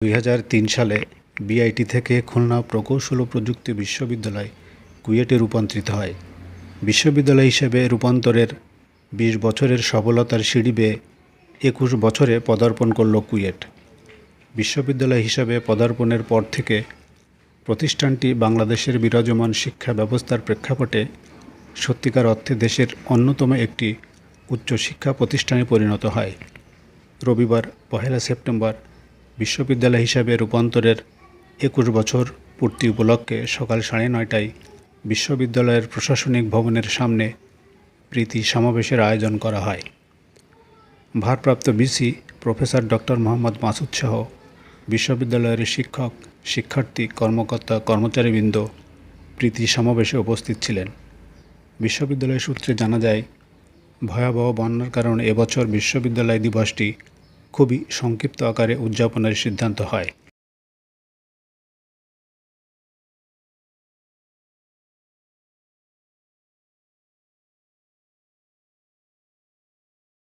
দুই হাজার তিন সালে বিআইটি থেকে খুলনা প্রকৌশল ও প্রযুক্তি বিশ্ববিদ্যালয় কুয়েটে রূপান্তরিত হয়। বিশ্ববিদ্যালয় হিসেবে রূপান্তরের বিশ বছরের সফলতার সিঁড়ি বেয়ে একুশ বছরে পদার্পণ করল কুয়েট। বিশ্ববিদ্যালয় হিসাবে পদার্পণের পর থেকে প্রতিষ্ঠানটি বাংলাদেশের বিরাজমান শিক্ষা ব্যবস্থার প্রেক্ষাপটে সত্যিকার অর্থে দেশের অন্যতম একটি উচ্চশিক্ষা প্রতিষ্ঠানে পরিণত হয়। রবিবার পহেলা সেপ্টেম্বর বিশ্ববিদ্যালয় হিসাবে রূপান্তরের একুশ বছর পূর্তি উপলক্ষে সকাল সাড়ে নয়টায় বিশ্ববিদ্যালয়ের প্রশাসনিক ভবনের সামনে প্রীতি সমাবেশের আয়োজন করা হয়। ভারপ্রাপ্ত VC professor doctor Mohammad Masud সহ বিশ্ববিদ্যালয়ের শিক্ষক, শিক্ষার্থী, কর্মকর্তা, কর্মচারীবৃন্দ প্রীতি সমাবেশে উপস্থিত ছিলেন। বিশ্ববিদ্যালয় সূত্রে জানা যায়, ভয়াবহ বন্যার কারণে এবছর বিশ্ববিদ্যালয় দিবসটি খুবই সংক্ষিপ্ত আকারে উদযাপনের সিদ্ধান্ত হয়।